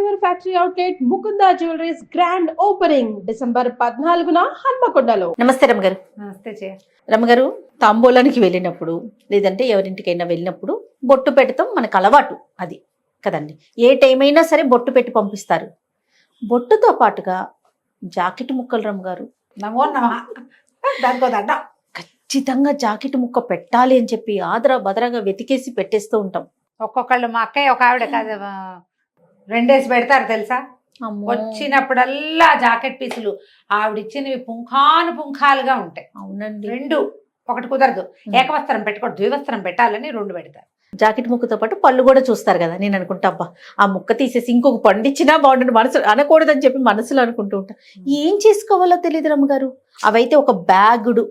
Ever factory outlet Mukunda jewelleries grand opening December పద్నాలుగున హన్మకొండలో. నమస్తే రమ్మగారు నమస్తే చే రమ్మగారు తాంబూలానికి వెళ్ళినప్పుడు లేదంటే ఎవరింటికైనా వెళ్ళినప్పుడు బొట్టు పెడతాం మనకు అలవాటు అది కదండి. ఏ టైం అయినా సరే బొట్టు పెట్టి పంపిస్తారు. బొట్టుతో పాటుగా జాకెట్ ముక్కలు రమ్మగారు నమో ఖచ్చితంగా జాకెట్ ముక్క పెట్టాలి అని చెప్పి ఆదరా బదరాగా వెతికేసి పెట్టేస్తూ ఉంటాం. ఒక్కొక్కళ్ళు మా అక్కయ్య ఒక ఆవిడ కాదు రెండేసి పెడతారు తెలుసా. వచ్చినప్పుడల్లా జాకెట్ పీసులు. ఆవిడ ఇచ్చినవి పుంఖాను పుంఖాలుగా ఉంటాయి. అవునండి. రెండు. ఒకటి కుదరదు. ఏకవస్త్రం పెట్టుకోవడం ద్వివస్త్రం పెట్టాలని రెండు పెడతారు. జాకెట్ ముక్కతో పాటు పళ్ళు కూడా చూస్తారు కదా నేను అనుకుంటా అబ్బా ఆ ముక్క తీసేసి ఇంకొక పండు ఇచ్చినా బాగుంటుంది మనసు అనకూడదని చెప్పి మనసులో అనుకుంటూ ఉంటా. ఏం చేసుకోవాలో తెలియదు రమ్మగారు. అవైతే ఒక బ్యాగుడు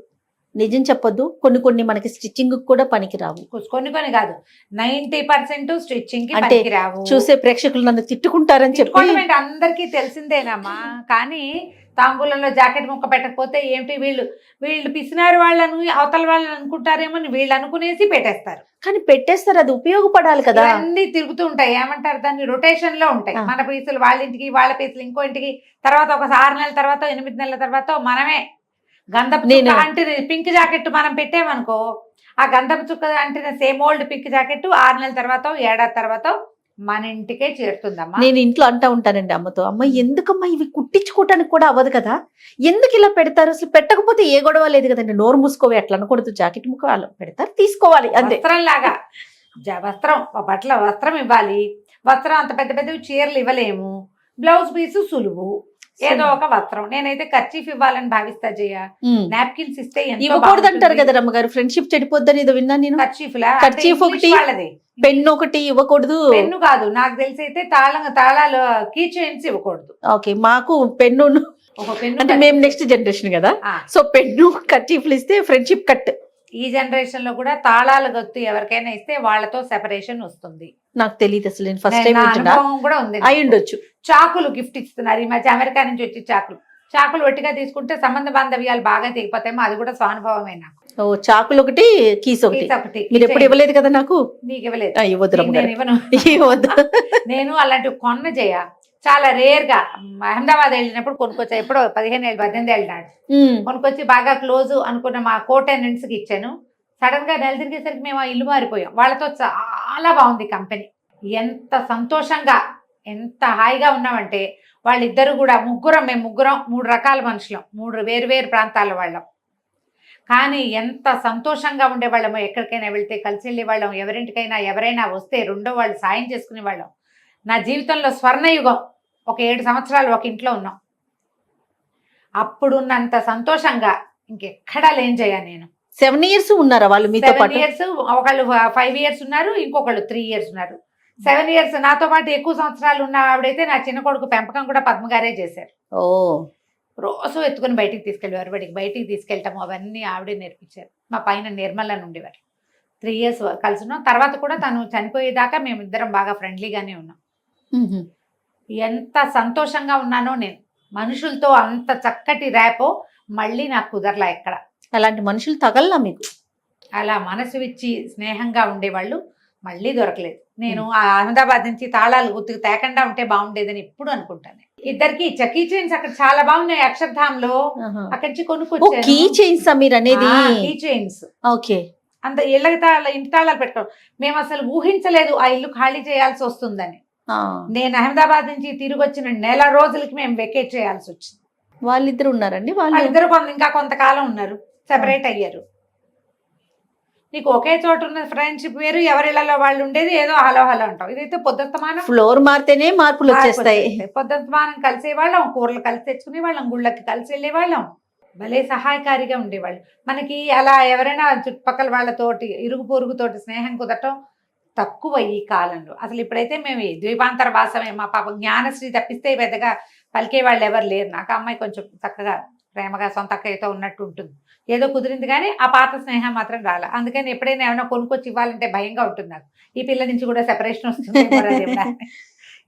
నిజం చెప్పొద్దు. కొన్ని కొన్ని మనకి స్టిచ్చింగ్ కూడా పనికిరావు. కొన్ని కొన్ని కాదు. నైన్టీ పర్సెంట్ స్టిచ్చింగ్కి అంటే పనికి రావు చూసే ప్రేక్షకులు నన్ను తిట్టుకుంటారని చెప్పి అందరికీ తెలిసిందేనమ్మా. కానీ తాంబూలంలో జాకెట్ ముక్క పెట్టకపోతే ఏమిటి వీళ్ళు వీళ్ళు పిసినారు వాళ్ళను అవతల వాళ్ళని అనుకుంటారేమో అని వీళ్ళు అనుకునేసి పెట్టేస్తారు. కానీ పెట్టేస్తారు. అది ఉపయోగపడాలి కదా. అన్ని తిరుగుతూ ఉంటాయి. ఏమంటారు? దాన్ని రొటేషన్లో ఉంటాయి. మన పీసులు వాళ్ళ ఇంటికి వాళ్ళ పీసులు ఇంకో ఇంటికి. తర్వాత ఒక ఆరు నెలల తర్వాత ఎనిమిది నెలల తర్వాత మనమే గంధపు నేను- అంటిన పింక్ జాకెట్ మనం పెట్టామనుకో ఆ గంధపు చుక్క అంటిన సేమ్ ఓల్డ్ పింక్ జాకెట్ ఆరు నెలల తర్వాత ఏడాది తర్వాత మన ఇంటికే చేరుతుందమ్మా. నేను ఇంట్లో అంటా ఉంటానండి అమ్మతో అమ్మ ఎందుకమ్మా ఇవి కుట్టించుకోవటానికి కూడా అవ్వదు కదా? ఎందుకు ఇలా పెడతారు? అసలు పెట్టకపోతే ఏ గొడవ లేదు కదండి. నోరు మూసుకోవి అట్లా అనకూడదు. జాకెట్ ముక్క వాళ్ళు పెడతారు తీసుకోవాలి అంతే. వస్త్రం లాగా. జ- వస్త్రం బట్టల వస్త్రం ఇవ్వాలి. వస్త్రం అంత పెద్ద పెద్ద చీరలు ఇవ్వలేము. బ్లౌజ్ పీసు సులువు. ఏదో ఒక వస్త్రం. నేనైతే ఖర్చీఫ్ ఇవ్వాలని భావిస్తా జయ. నాప్కిన్స్ ఇస్తే ఇవ్వకూడదు అంటారు. కదా రమ్మగారు ఫ్రెండ్షిప్ చెడిపోద్దని ఏదో విన్నాను నేను. కర్చీఫ్లా కర్చీఫ్ ఒకటి, పెన్ను ఒకటి ఇవ్వకూడదు. పెన్ను కాదు. నాకు తెలిసి అయితే తాళం తాళాలు కీ చైన్స్ ఇవ్వకూడదు. ఓకే మాకు పెన్ను అంటే మేము నెక్స్ట్ జనరేషన్ కదా. సో పెన్ను కర్చీఫ్లు ఇస్తే ఫ్రెండ్షిప్ కట్ ఈ జనరేషన్లో కూడా తాళాలు గొత్తు ఎవరికైనా ఇస్తే వాళ్ళతో సెపరేషన్ వస్తుంది. నాకు తెలియదు అసలు నేను ఫస్ట్ టైం నా అనుభవం కూడా ఉంది అయి ఉండొచ్చు. చాకులు గిఫ్ట్ ఇస్తున్నారు. ఈ మధ్య అమెరికా నుంచి వచ్చి చాకులు. చాకులు ఒట్టిగా తీసుకుంటే సంబంధ బాంధవ్యాలు బాగా తెగిపోతాయేమో అది కూడా స్వానుభవమే నాకు. ఓ చాకులు ఒకటి కీస్ ఒకటి. మీరు ఎప్పుడు ఇవ్వలేదు కదా నాకు? నీకు ఇవ్వలేదు. ఆ, ఇవ్వద్దు నేను ఇవ్వను. ఇవ్వద్దు. నేను అలాంటివి కొన్న చేయ చాలా రేర్గా. అహ్మదాబాద్ వెళ్ళినప్పుడు కొనుక్కొచ్చా. ఎప్పుడో పదిహేను ఏళ్ళు పద్దెనిమిది ఏళ్ళు నాడు. కొనుక్కొచ్చి బాగా క్లోజ్ అనుకున్న మా కో టెనెంట్స్కి ఇచ్చాను. సడన్గా నెల తిరిగేసరికి మేము ఆ ఇల్లు మారిపోయాం. వాళ్ళతో చాలా బాగుంది కంపెనీ ఎంత సంతోషంగా ఎంత హాయిగా ఉన్నామంటే వాళ్ళిద్దరు కూడా ముగ్గురం మేము ముగ్గురం మూడు రకాల మనుషులం. మూడు వేరు వేరు ప్రాంతాల వాళ్ళం. కానీ ఎంత సంతోషంగా ఉండేవాళ్ళము ఎక్కడికైనా వెళ్తే కలిసి వెళ్ళేవాళ్ళం. ఎవరింటికైనా ఎవరైనా వస్తే రెండో వాళ్ళు సాయం చేసుకునే వాళ్ళం నా జీవితంలో స్వర్ణయుగం. ఒక ఏడు సంవత్సరాలు ఒక ఇంట్లో ఉన్నాం. అప్పుడున్నంత సంతోషంగా ఇంకెక్కడా లేం చేయా నేను. సెవెన్ ఇయర్స్ ఉన్నారా వాళ్ళు మీతో సెవెన్ ఇయర్స్ ఒకళ్ళు ఫైవ్ ఇయర్స్ ఉన్నారు ఇంకొకళ్ళు త్రీ ఇయర్స్ ఉన్నారు. సెవెన్ ఇయర్స్ నాతో పాటు ఎక్కువ సంవత్సరాలు ఉన్న ఆవిడైతే నా చిన్న కొడుకు పెంపకం కూడా పద్మగారే చేశారు. ఓ. రోజు ఎత్తుకుని బయటికి తీసుకెళ్ళేవారు బయటికి బయటికి తీసుకెళ్ళటం అవన్నీ ఆవిడే నేర్పించారు. మా పైన నిర్మల్ అని ఉండేవారు త్రీ ఇయర్స్ కలిసి ఉన్నాం. తర్వాత కూడా తను చనిపోయేదాకా మేము ఇద్దరం బాగా ఫ్రెండ్లీగానే ఉన్నాం. ఎంత సంతోషంగా ఉన్నానో నేను. మనుషులతో అంత చక్కటి ర్యాపో మళ్ళీ నాకు కుదరలా ఎక్కడ. అలాంటి మనుషులు తగలనా మీకు? అలా మనసు ఇచ్చి స్నేహంగా ఉండేవాళ్ళు మళ్ళీ దొరకలేదు. నేను ఆ అహ్మదాబాద్ నుంచి తాళాలు గుర్తుకు తేకుండా ఉంటే బాగుండేదని ఎప్పుడు అనుకుంటాను. ఇద్దరికి చకీ చైన్స్ అక్కడ చాలా బాగున్నాయి. అక్షర్ధామ్లో. అక్కడి నుంచి కొనుక్కొచ్చాను. కీ చైన్స్ మీరు అనేది? Key chains. ఓకే. అంత ఇళ్ళకి తాళ ఇంటి తాళాలు పెట్టుకోవడం. మేము అసలు ఊహించలేదు ఆ ఇల్లు ఖాళీ చేయాల్సి వస్తుందని. నేను అహ్మదాబాద్ నుంచి తిరిగి వచ్చిన నెల రోజులకి మేము వెకేట్ చేయాల్సి వచ్చింది. వాళ్ళిద్దరు ఉన్నారండి? వాళ్ళు వాళ్ళిద్దరు కొంత ఇంకా కొంతకాలం ఉన్నారు. సెపరేట్ అయ్యారు. నీకు ఒకే చోట ఉన్న ఫ్రెండ్షిప్ వేరు ఎవరిళ్ళలో వాళ్ళు ఉండేది ఏదో హలో హలో అంటాం ఇదైతే పొద్దుస్తమానం ఫ్లోర్ మారితేనే మార్పులు వచ్చేస్తాయి. పొద్దుస్తమానం కలిసే వాళ్ళం కూరలు కలిసి తెచ్చుకునే వాళ్ళం గుళ్ళకి కలిసి వెళ్ళే వాళ్ళం. భలే సహాయకారిగా ఉండేవాళ్ళు. మనకి అలా ఎవరైనా చుట్టుపక్కల వాళ్ళతోటి ఇరుగు పొరుగుతోటి స్నేహం కుదరటం తక్కువ ఈ కాలంలో. అసలు ఇప్పుడైతే మేము ద్వీపాంతర వాసమే. మా పాప జ్ఞానశ్రీ తప్పిస్తే పెద్దగా పలికే వాళ్ళు ఎవరు లేరు. నాకు అమ్మాయి కొంచెం చక్కగా ప్రేమగా సొంత అక్కయ్యతో ఉన్నట్టు ఉంటుంది. ఏదో కుదిరింది కానీ ఆ పాత స్నేహం మాత్రం రాలే. అందుకని ఎప్పుడైనా ఏమైనా కొనుక్కొచ్చి ఇవ్వాలంటే భయంగా ఉంటుంది నాకు. ఈ పిల్ల నుంచి కూడా సెపరేషన్ వస్తుంది.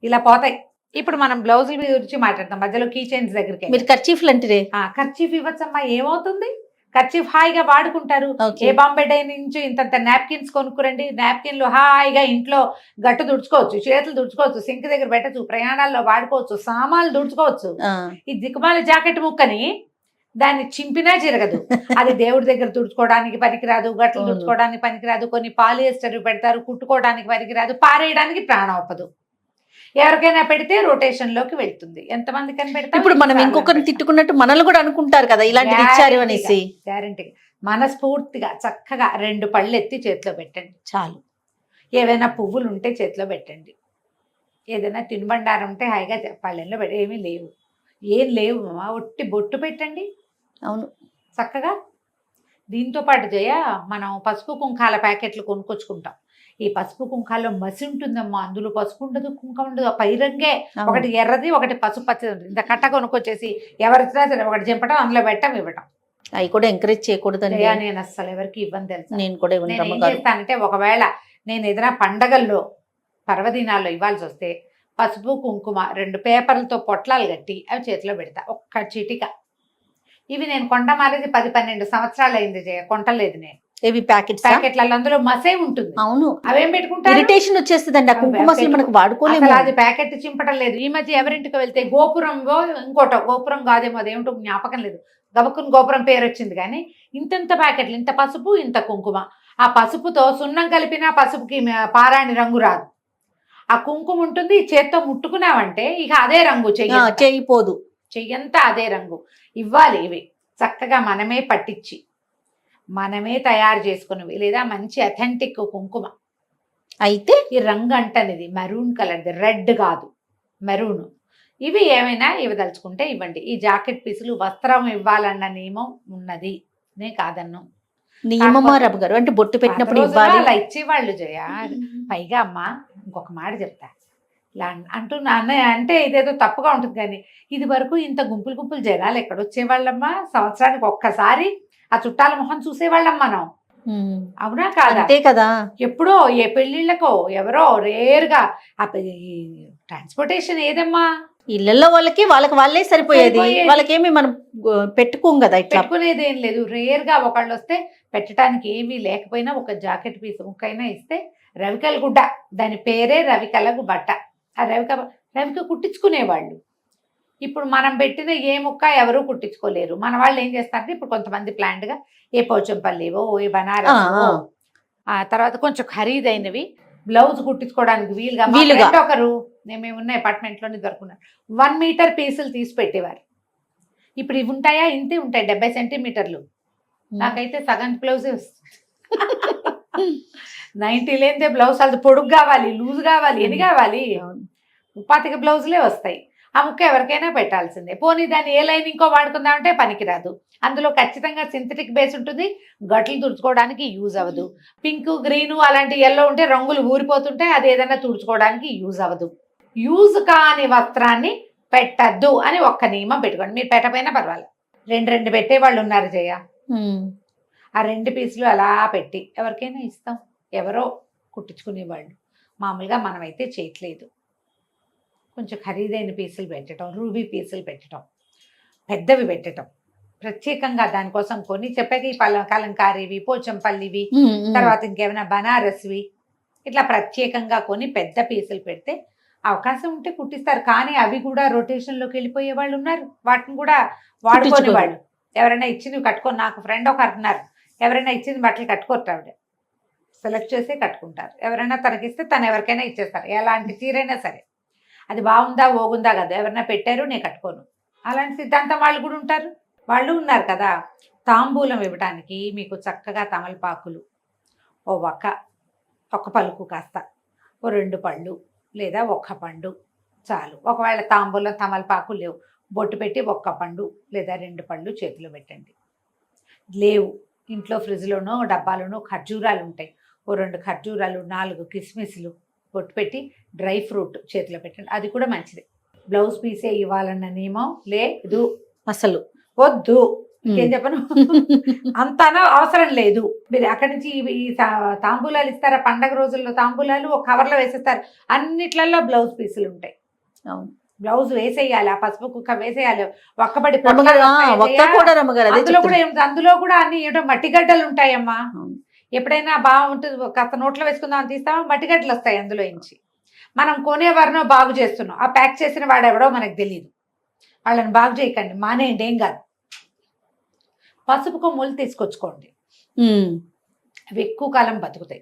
ఇలా పోతాయి. ఇప్పుడు మనం బ్లౌజుల గురించి మాట్లాడతాం మధ్యలో కీ చైన్స్ దగ్గరికి మీరు ఖర్చీఫ్లు అంటే ఖర్చీఫ్ ఇవ్వచ్చమ్మా. ఏమవుతుంది? ఖర్చీఫ్ హాయిగా వాడుకుంటారు. ఏ బాంబే డై నుంచి ఇంతంత నాప్కిన్స్ కొనుక్కురండి. నాప్కిన్లు హాయిగా ఇంట్లో గట్టు తుడుచుకోవచ్చు చేతులు తుడుచుకోవచ్చు సింక్ దగ్గర పెట్టచ్చు ప్రయాణాల్లో వాడుకోవచ్చు సామాన్లు తుడుచుకోవచ్చు ఆ, ఈ దిక్కుమాల జాకెట్ ముక్కని దాన్ని చింపినా జరగదు. అది దేవుడి దగ్గర తుడుచుకోవడానికి పనికిరాదు గట్లు. తుడుచుకోవడానికి పనికిరాదు కొన్ని పాలియస్టర్ పెడతారు కుట్టుకోవడానికి పనికిరాదు పారేయడానికి ప్రాణం అవ్వదు ఎవరికైనా పెడితే రొటేషన్లోకి వెళ్తుంది. ఎంతమంది కని పెడతాం ఇప్పుడు మనం ఇంకొకరిని తిట్టుకున్నట్టు మనల్ని కూడా అనుకుంటారు కదా ఇచ్చారు అనేసి. గ్యారంటీ మనస్ఫూర్తిగా చక్కగా రెండు పళ్ళు ఎత్తి చేతిలో పెట్టండి. చాలు. ఏవైనా పువ్వులు ఉంటే చేతిలో పెట్టండి. ఏదైనా తినుబండారం ఉంటే హాయిగా పళ్ళెంలో పెట్టి ఏమీ లేవు. ఏం లేవు మామ ఒట్టి బొట్టు పెట్టండి. అవును. చక్కగా. దీంతో పాటు జయ మనం పసుపు కుంకాల ప్యాకెట్లు కొనుక్కొచ్చుకుంటాం. ఈ పసుపు కుంకాల్లో మసి ఉంటుందమ్మా అందులో పసుపు ఉండదు కుంకం ఉండదు. ఆ పైరంగే. ఒకటి ఎర్రది ఒకటి పసుపు పచ్చది. ఉంటుంది ఇంత కట్ట కొనుక్కొచ్చేసి ఎవరిచ్చినా సరే ఒకటి చింపటం అందులో పెట్టం ఇవ్వటం. అవి కూడా ఎంకరేజ్ చేయకూడదండి. జయ నేను అస్సలు ఎవరికి ఇవ్వని తెలుసా? నేను కూడా చేస్తానంటే ఒకవేళ నేను ఏదైనా పండగల్లో పర్వదినాల్లో ఇవ్వాల్సి వస్తే పసుపు కుంకుమ రెండు పేపర్లతో పొట్లాలు కట్టి అవి చేతిలో పెడతా. ఒక్క చిటిక. ఇవి నేను కొండ మారేది పది పన్నెండు సంవత్సరాలు అయింది కొంటలేదు నేను. ఇవి ప్యాకెట్స్? ప్యాకెట్లలో అందులో మసే ఉంటుంది. అవును. అవేం పెట్టుకుంటారు? ఇరిటేషన్ వచ్చేస్తుందండి. ఆ కుంకుమ అసలు మనకు వాడుకోలేము. అసలు అది ప్యాకెట్ చింపడం లేదు. ఈ మధ్య ఎవరింటికి వెళ్తే గోపురంలో ఇంకోటో గోపురం కాదేమో అదేమిటో జ్ఞాపకం లేదు. గబక్కుని గోపురం పేరు వచ్చింది కానీ ఇంతంత ప్యాకెట్లు ఇంత పసుపు ఇంత కుంకుమ. ఆ పసుపుతో సున్నం కలిపిన పసుపుకి పారాణి రంగు రాదు. ఆ కుంకుమ ఉంటుంది చేత్తో ముట్టుకున్నావంటే ఇక అదే రంగు చెయ్యి చేయిపోదు చెయ్యంతా అదే రంగు. ఇవ్వాలి ఇవి. చక్కగా మనమే పట్టించి మనమే తయారు చేసుకున్నవి లేదా మంచి అథెంటిక్ కుంకుమ. అయితే? ఈ రంగు అంటనిది మెరూన్ కలర్ది రెడ్ కాదు మెరూన్ ఇవి ఏమైనా ఇవ్వదలుచుకుంటే ఇవ్వండి. ఈ జాకెట్ పీసులు వస్త్రం ఇవ్వాలన్న నియమం ఉన్నది. నే కాదన్ను. నియమమా రబ్ గారు అంటే బొట్టు పెట్టినప్పుడు ఇవ్వాలి. అలా ఇచ్చేవాళ్ళు జయ. పైగా అమ్మ ఇంకొక మాట చెప్తా. ఇలా అంటున్నా అన్న అంటే ఇదేదో తప్పుగా ఉంటుంది కానీ ఇది వరకు ఇంత గుంపులు గుంపులు జనాలు ఎక్కడ వచ్చేవాళ్ళమ్మా? సంవత్సరానికి ఒక్కసారి ఆ చుట్టాల మొహం చూసేవాళ్ళం మనం. అవునా కాదా? అంతే కదా. ఎప్పుడో ఏ పెళ్ళిళ్ళకో ఎవరో రేర్గా ఆ ట్రాన్స్పోర్టేషన్ ఏదమ్మా? ఇళ్ళలో వాళ్ళకి వాళ్ళకి వాళ్ళే సరిపోయేది. వాళ్ళకేమి మనం పెట్టుకోం కదా పెట్టుకునేది ఏం లేదు. రేర్గా ఒకళ్ళు వస్తే పెట్టడానికి ఏమీ లేకపోయినా ఒక జాకెట్ పీస్ ముక్కైనా ఇస్తే రవికల గుడ్డ. దాని పేరే రవికలకు బట్ట. ఆ రవిక రవిక కుట్టించుకునేవాళ్ళు. ఇప్పుడు మనం పెట్టిన ఏ ముక్క ఎవరు కుట్టించుకోలేరు. మన వాళ్ళు ఏం చేస్తారంటే ఇప్పుడు కొంతమంది planned గా ఏ పోచంపల్లివో ఏ బనారస్ ఆ, తర్వాత కొంచెం ఖరీదైనవి బ్లౌజ్ కుట్టించుకోవడానికి వీలుగా వీలుగా. ఒకరు నేను మేము ఉన్న అపార్ట్మెంట్లోనే దొరుకున్నాను వన్ మీటర్ పీసులు తీసి పెట్టేవారు. ఇప్పుడు ఇవి ఉంటాయా? ఇంతే ఉంటాయి. డెబ్బై సెంటీమీటర్లు. నాకైతే సగం బ్లౌజే నైన్టీ లేనిదే బ్లౌజ్ అది పొడుగు కావాలి లూజ్ కావాలి ఎన్ని కావాలి. ముప్పాతిక బ్లౌజులే వస్తాయి. ఆ ముక్క ఎవరికైనా పెట్టాల్సిందే. పోనీ దాన్ని ఏ లైన్ ఇంకో వాడుకుందామంటే పనికిరాదు. అందులో ఖచ్చితంగా సింథటిక్ బేస్ ఉంటుంది. గట్లు తుడుచుకోవడానికి యూజ్ అవ్వదు. పింక్ గ్రీన్ అలాంటి ఎల్లో ఉంటే రంగులు ఊరిపోతుంటే అది ఏదైనా తుడుచుకోవడానికి యూజ్ అవ్వదు. యూజ్ కాని వస్త్రాన్ని పెట్టద్దు అని ఒక్క నియమం పెట్టుకోండి. మీరు పెట్టకపోయినా పర్వాలేదు. రెండు రెండు పెట్టే వాళ్ళు ఉన్నారు జయ. ఆ రెండు పీసులు అలా పెట్టి ఎవరికైనా ఇస్తాం. ఎవరో కుట్టించుకునేవాళ్ళు. మామూలుగా మనమైతే చేయట్లేదు. కొంచెం ఖరీదైన పీసులు పెట్టడం రూబీ పీసులు పెట్టడం పెద్దవి పెట్టడం ప్రత్యేకంగా దానికోసం కొని చెప్పాక ఈ పల్ల కలంకారీవి పోచంపల్లివి. తర్వాత ఇంకేమైనా బనారస్వి ఇట్లా ప్రత్యేకంగా కొని పెద్ద పీసులు పెడితే అవకాశం ఉంటే కుట్టిస్తారు. కానీ అవి కూడా రొటేషన్లోకి వెళ్ళిపోయే వాళ్ళు ఉన్నారు. వాటిని కూడా వాడుకోని. వాళ్ళు. ఎవరైనా ఇచ్చినవి కట్టుకొని నాకు ఫ్రెండ్ ఒక అంటున్నారు ఎవరైనా ఇచ్చింది బట్టలు కట్టుకోరు ఆవిడ. సెలెక్ట్ చేసి కట్టుకుంటారు. ఎవరైనా తనకిస్తే తను ఎవరికైనా ఇచ్చేస్తారు. ఎలాంటి చీరైనా సరే. అది బాగుందా ఓగుందా కదా ఎవరైనా పెట్టారు నేను కట్టుకోను. అలాంటి సిద్ధాంతం వాళ్ళు కూడా ఉంటారు. వాళ్ళు ఉన్నారు కదా తాంబూలం ఇవ్వడానికి మీకు చక్కగా తమలపాకులు ఓ ఒక్క ఒక పలుకు కాస్త ఓ రెండు పళ్ళు లేదా ఒక్క పండు చాలు. ఒకవేళ తాంబూలం తమలపాకు లేవు బొట్టు పెట్టి ఒక్క పండు లేదా రెండు పళ్ళు చేతిలో పెట్టండి. లేవు. ఇంట్లో ఫ్రిడ్జ్లోనో డబ్బాలోనో ఖర్జూరాలు ఉంటాయి. ఓ రెండు ఖర్జూరాలు నాలుగు కిస్మిస్లు బొట్టు పెట్టి డ్రై ఫ్రూట్ చేతిలో పెట్టండి. అది కూడా మంచిది. బ్లౌజ్ పీసే ఇవ్వాలన్న నియమం లేదు. అసలు వద్దు. ఇంకేం చెప్పను? అంత అవసరం లేదు. మీరు అక్కడి నుంచి ఈ తాంబూలాలు ఇస్తారా? పండగ రోజుల్లో తాంబూలాలు ఒక కవర్లో వేసేస్తారు. అన్నిట్లలో బ్లౌజ్ పీసులు ఉంటాయి. అవును. బ్లౌజ్ వేసేయాలి. ఆ పసుపు కుక్క వేసేయాలి. ఒక్కబడి అందులో కూడా చెప్తున్నా. ఏం- అందులో కూడా అన్ని ఏటో మట్టిగడ్డలు ఉంటాయమ్మా. ఎప్పుడైనా బాగుంటుంది కాస్త నోట్లో వేసుకుందాం అని తీస్తామా? మట్టిగడ్డలు వస్తాయి అందులో నుంచి మనం కొనేవారినో బాగు చేస్తున్నాం. ఆ ప్యాక్ చేసిన వాడు ఎవడో మనకు తెలియదు వాళ్ళని బాగు చేయకండి మానేయండి ఏం కాదు. పసుపు కొమ్ములు తీసుకొచ్చుకోండి. అవి ఎక్కువ కాలం బతుకుతాయి.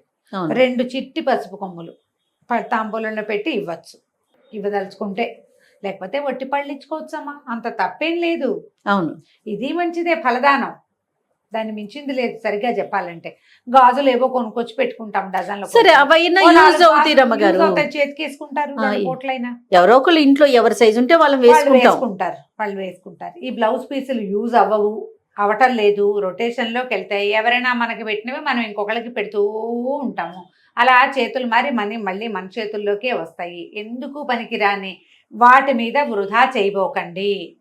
రెండు చిట్టి పసుపు కొమ్ములు. తాంబూలంలో పెట్టి ఇవ్వచ్చు. ఇవ్వదలుచుకుంటే. లేకపోతే ఒట్టి పళ్ళు ఇచ్చుకోవచ్చమ్మా. అంత తప్పేం లేదు. అవును. ఇది మంచిదే ఫలదానం. దాన్ని మించింది లేదు సరిగ్గా చెప్పాలంటే. గాజులు ఏవో కొనుక్కొచ్చి పెట్టుకుంటాం డజన్లో సరే అవైనా యూజ్ అవుతాయి రమ్మగారు. చేతికి వేసుకుంటారు ఎవరో ఒకళ్ళు ఇంట్లో ఎవరి సైజు ఉంటే వాళ్ళు వేసుకుంటాం. వేసుకుంటారు వాళ్ళు వేసుకుంటారు. ఈ బ్లౌజ్ పీసులు యూజ్ అవ్వవు అవటం లేదు. రొటేషన్లోకి వెళ్తాయి ఎవరైనా మనకి పెట్టినవి మనం ఇంకొకరికి పెడుతూ ఉంటాము. అలా చేతులు మారి మనీ మళ్ళీ మన చేతుల్లోకే వస్తాయి. ఎందుకు పనికిరాని? వాటి మీద వృధా చేయబోకండి.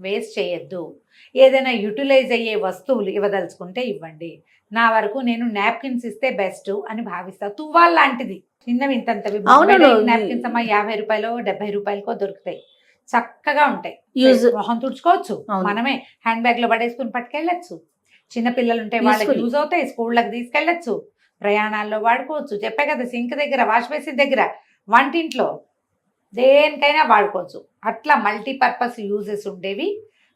వేస్ట్ చేయొద్దు. ఏదైనా యూటిలైజ్ అయ్యే వస్తువులు ఇవ్వదలుచుకుంటే ఇవ్వండి. నా వరకు నేను నాప్కిన్స్ ఇస్తే బెస్ట్ అని భావిస్తా. తువ్వాల్ లాంటిది. చిన్నవి ఇంతంతవి. నాప్కిన్స్ అమ్మ యాభై రూపాయలు డెబ్బై రూపాయలకో దొరుకుతాయి. చక్కగా ఉంటాయి. యూజ్ మొహం తుడుచుకోవచ్చు. మనమే హ్యాండ్ బ్యాగ్లో పడేసుకుని పట్టుకెళ్ళచ్చు. చిన్న పిల్లలు ఉంటే వాళ్ళకి. యూజ్ అవుతాయి. స్కూళ్ళకి తీసుకెళ్ళచ్చు. ప్రయాణాల్లో వాడుకోవచ్చు. చెప్పే కదా సింక్ దగ్గర వాష్ బేసిన్ దగ్గర వంటింట్లో దేనికైనా వాడుకోవచ్చు. అట్లా మల్టీపర్పస్ యూజెస్ ఉండేవి.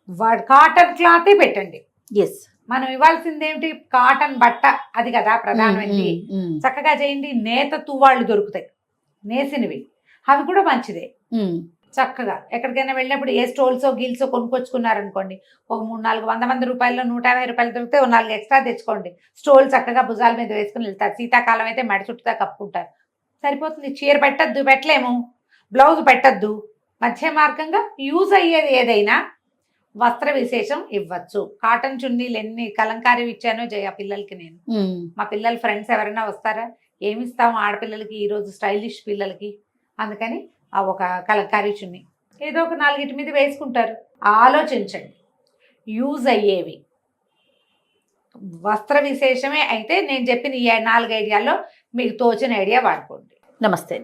వాడు కాటన్ క్లాతే పెట్టండి. ఎస్ మనం ఇవ్వాల్సింది ఏమిటి కాటన్ బట్ట అది కదా ప్రధానమైనది చక్కగా చేయండి. నేత తువ్వాళ్ళు దొరుకుతాయి. నేసినవి. అవి కూడా మంచిదే. చక్కగా. ఎక్కడికైనా వెళ్ళినప్పుడు ఏ స్టోల్సో గీల్సో కొనుక్కొచ్చుకున్నారనుకోండి. ఒక మూడు నాలుగు వంద మంది రూపాయల్లో నూట యాభై రూపాయలు దొరికితే నాలుగు ఎక్స్ట్రా తెచ్చుకోండి. స్టోల్ చక్కగా భుజాల మీద వేసుకుని వెళ్తారు. శీతాకాలం అయితే మెడ చుట్టూతా కప్పుకుంటారు. సరిపోతుంది. చీర పెట్టద్దు. పెట్టలేము. బ్లౌజ్ పెట్టద్దు. మధ్య మార్గంగా యూజ్ అయ్యేది ఏదైనా వస్త్ర విశేషం ఇవ్వచ్చు. కాటన్ చున్నీలు ఎన్ని కలంకారీ ఇచ్చానో జయ పిల్లలకి నేను. మా పిల్లల ఫ్రెండ్స్ ఎవరైనా వస్తారా? ఏమి ఇస్తాము ఆడపిల్లలకి ఈరోజు స్టైలిష్ పిల్లలకి? అందుకని ఆ ఒక కలంకారీ చున్నీ. ఏదో ఒక నాలుగిటి మీద వేసుకుంటారు. ఆలోచించండి. యూజ్ అయ్యేవి. వస్త్ర విశేషమే అయితే నేను చెప్పిన ఈ నాలుగు ఐడియాల్లో మీకు తోచిన ఐడియా వాడుకోండి. నమస్తే.